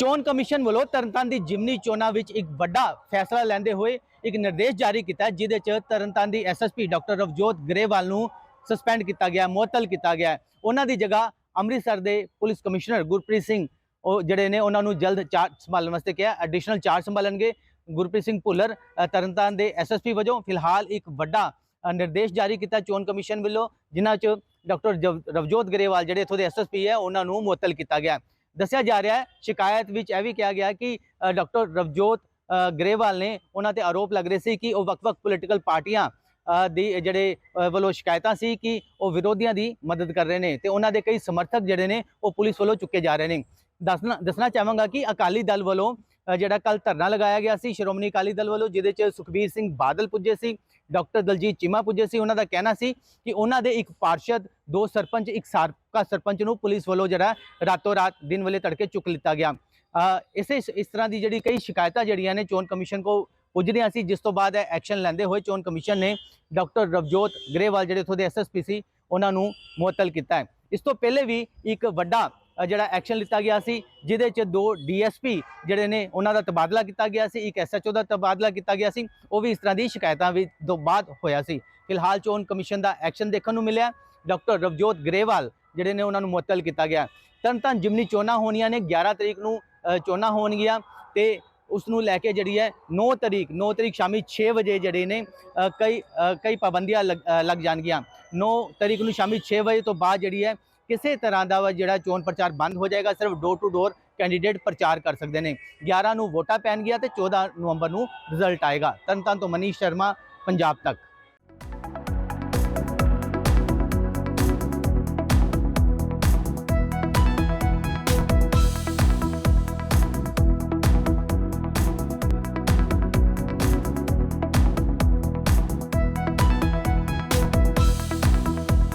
ਚੋਣ ਕਮਿਸ਼ਨ ਵੱਲੋਂ ਤਰਨਤਾਰਨ ਦੀ ਜਿਮਨੀ ਚੋਣਾਂ ਵਿੱਚ ਇੱਕ ਵੱਡਾ ਫੈਸਲਾ ਲੈਂਦੇ ਹੋਏ ਇੱਕ ਨਿਰਦੇਸ਼ ਜਾਰੀ ਕੀਤਾ ਜਿਹਦੇ ਚ ਤਰਨਤਾਰਨ ਦੀ ਐਸਐਸਪੀ ਡਾਕਟਰ ਰਵਜੋਤ ਗਰੇਵਾਲ ਨੂੰ ਸਸਪੈਂਡ ਕੀਤਾ ਗਿਆ, ਮੁਅੱਤਲ ਕੀਤਾ ਗਿਆ ਉਹਨਾਂ ਦੀ ਜਗ੍ਹਾ ਅੰਮ੍ਰਿਤਸਰ ਦੇ ਪੁਲਿਸ ਕਮਿਸ਼ਨਰ ਗੁਰਪ੍ਰੀਤ ਸਿੰਘ, ਉਹ ਜਿਹੜੇ ਨੇ ਉਹਨਾਂ ਨੂੰ ਜਲਦ ਚਾਰਜ ਸੰਭਾਲਣ ਵਾਸਤੇ ਕਿਹਾ ਐਡੀਸ਼ਨਲ ਚਾਰਜ ਸੰਭਾਲਣਗੇ। ਗੁਰਪ੍ਰੀਤ ਸਿੰਘ ਭੁੱਲਰ ਤਰਨਤਾਰਨ ਦੇ ਐਸਐਸਪੀ ਵਜੋਂ ਫਿਲਹਾਲ ਇੱਕ ਵੱਡਾ ਨਿਰਦੇਸ਼ ਜਾਰੀ ਕੀਤਾ ਚੋਣ ਕਮਿਸ਼ਨ ਵੱਲੋਂ, ਜਿਨ੍ਹਾਂ ਚ ਡਾਕਟਰ ਜਵ- ਰਵਜੋਤ ਗਰੇਵਾਲ ਜਿਹੜੇ ਇੱਥੋਂ ਦੇ ਐਸਐਸਪੀ ਹੈ, ਉਹਨਾਂ ਨੂੰ ਮੁਅੱਤਲ ਕੀਤਾ ਗਿਆ ਦੱਸਿਆ ਜਾ ਰਿਹਾ ਹੈ। ਸ਼ਿਕਾਇਤ ਵਿੱਚ ਇਹ ਵੀ ਕਿਹਾ ਗਿਆ ਕਿ ਡਾਕਟਰ ਰਵਜੋਤ ਅ, ਗਰੇਵਾਲ ਨੇ ਉਹਨਾਂ ਤੇ ਆਰੋਪ ਲੱਗ ਰਹੇ ਸੀ ਕਿ ਉਹ ਵੱਖ-ਵੱਖ ਪੋਲੀਟੀਕਲ ਪਾਰਟੀਆਂ ਅ, ਦੀ ਜਿਹੜੇ ਵੱਲੋਂ ਸ਼ਿਕਾਇਤਾਂ ਸੀ ਕਿ ਉਹ ਵਿਰੋਧੀਆਂ ਦੀ ਮਦਦ ਕਰ ਰਹੇ ਨੇ ਤੇ ਉਹਨਾਂ ਦੇ ਕਈ ਸਮਰਥਕ ਜਿਹੜੇ ਨੇ ਉਹ ਪੁਲਿਸ ਵੱਲੋਂ ਚੁੱਕੇ ਜਾ ਰਹੇ ਨੇ। ਦੱਸਣਾ ਦੱਸਣਾ ਚਾਹਾਂਗਾ ਕਿ ਅਕਾਲੀ ਦਲ ਵੱਲੋਂ ਜਿਹੜਾ ਕੱਲ ਧਰਨਾ ਲਗਾਇਆ ਗਿਆ ਸੀ, ਸ਼੍ਰੋਮਣੀ ਅਕਾਲੀ ਦਲ ਵੱਲੋਂ, ਜਿਹਦੇ ਚ ਸੁਖਬੀਰ ਸਿੰਘ ਬਾਦਲ ਪੁੱਜੇ ਸੀ, ਡਾਕਟਰ ਦਲਜੀਤ ਚੀਮਾ ਪੁੱਜੇ ਸੀ, ਉਹਨਾਂ ਦਾ ਕਹਿਣਾ ਸੀ ਕਿ ਉਹਨਾਂ ਦੇ ਇੱਕ ਪਾਰਸ਼ਦ, ਦੋ ਸਰਪੰਚ, ਇੱਕ ਸਾਬਕਾ ਸਰਪੰਚ ਨੂੰ ਪੁਲਿਸ ਵੱਲੋਂ ਜਿਹੜਾ ਰਾਤੋਂ ਰਾਤ ਦਿਨ ਵੇਲੇ ਤੜਕੇ ਚੁੱਕ ਲਿੱਤਾ ਗਿਆ। ਇਸੇ ਇਸ ਤਰ੍ਹਾਂ ਦੀ ਜਿਹੜੀ ਕਈ ਸ਼ਿਕਾਇਤਾਂ ਜਿਹੜੀਆਂ ਨੇ ਚੋਣ ਕਮਿਸ਼ਨ ਕੋ ਪੁੱਜਦੀਆਂ ਸੀ, ਜਿਸ ਤੋਂ ਬਾਅਦ ਐਕਸ਼ਨ ਲੈਂਦੇ ਹੋਏ ਚੋਣ ਕਮਿਸ਼ਨ ਨੇ ਡਾਕਟਰ ਰਵਜੋਤ ਗਰੇਵਾਲ, ਜਿਹੜੇ ਇੱਥੋਂ ਦੇ ਐਸਐਸਪੀ ਸੀ, ਉਹਨਾਂ ਨੂੰ ਮੁਅੱਤਲ ਕੀਤਾ ਹੈ। ਇਸ ਤੋਂ ਪਹਿਲੇ ਵੀ ਇੱਕ ਵੱਡਾ ਜਿਹੜਾ ਐਕਸ਼ਨ ਲਿੱਤਾ ਗਿਆ ਸੀ ਜਿਹਦੇ ਚ ਦੋ ਡੀਐਸਪੀ ਜਿਹੜੇ ਨੇ ਉਹਨਾਂ ਦਾ ਤਬਾਦਲਾ ਕੀਤਾ ਗਿਆ ਸੀ ਇੱਕ ਐਸਐਚਓ ਦਾ ਤਬਾਦਲਾ ਕੀਤਾ ਗਿਆ ਸੀ ਉਹ ਵੀ ਇਸ ਤਰ੍ਹਾਂ ਦੀ ਸ਼ਿਕਾਇਤਾਂ ਵੀ ਤੋਂ ਬਾਅਦ ਹੋਇਆ ਸੀ। ਫਿਲਹਾਲ ਚੋਣ ਕਮਿਸ਼ਨ ਦਾ ਐਕਸ਼ਨ ਦੇਖਣ ਨੂੰ ਮਿਲਿਆ। ਡਾਕਟਰ ਰਵਜੋਤ ਗਰੇਵਾਲ ਜਿਹੜੇ ਨੇ ਉਹਨਾਂ ਨੂੰ ਮੁਅੱਤਲ ਕੀਤਾ ਗਿਆ। ਤਰਨਤਾਰਨ ਜਿਮਨੀ ਚੋਣਾਂ ਹੋਣੀਆਂ ਨੇ 11 ਤਰੀਕ ਨੂੰ ਅ, ਚੋਣਾਂ ਹੋਣਗੀਆਂ ਤੇ ਉਸ ਨੂੰ ਲੈ ਕੇ ਜਿਹੜੀ ਹੈ 9 ਤਰੀਕ 9 ਤਰੀਕ ਸ਼ਾਮੀ 6 ਵਜੇ ਜਿਹੜੇ ਨੇ ਕਈ ਕਈ ਪਾਬੰਦੀਆਂ ਲੱਗ ਲੱਗ ਜਾਣਗੀਆਂ। 9 ਤਰੀਕ ਨੂੰ ਸ਼ਾਮੀ 6 ਵਜੇ ਤੋਂ ਬਾਅਦ ਜਿਹੜੀ ਹੈ ਕਿਸੇ ਤਰ੍ਹਾਂ ਦਾ ਜਿਹੜਾ ਚੋਣ ਪ੍ਰਚਾਰ ਬੰਦ ਹੋ ਜਾਏਗਾ, ਸਿਰਫ ਡੋਰ ਟੂ ਡੋਰ ਕੈਂਡੀਡੇਟ ਪ੍ਰਚਾਰ ਕਰ ਸਕਦੇ ਨੇ। 11 ਨੂੰ ਵੋਟਾਂ ਪੈਣਗੀਆਂ ਤੇ 14 ਨਵੰਬਰ ਨੂੰ ਰਿਜ਼ਲਟ ਆਏਗਾ। ਤਰਨਤਾਰਨ ਤੋਂ ਮਨੀਸ਼ ਸ਼ਰਮਾ, ਪੰਜਾਬ ਤੱਕ।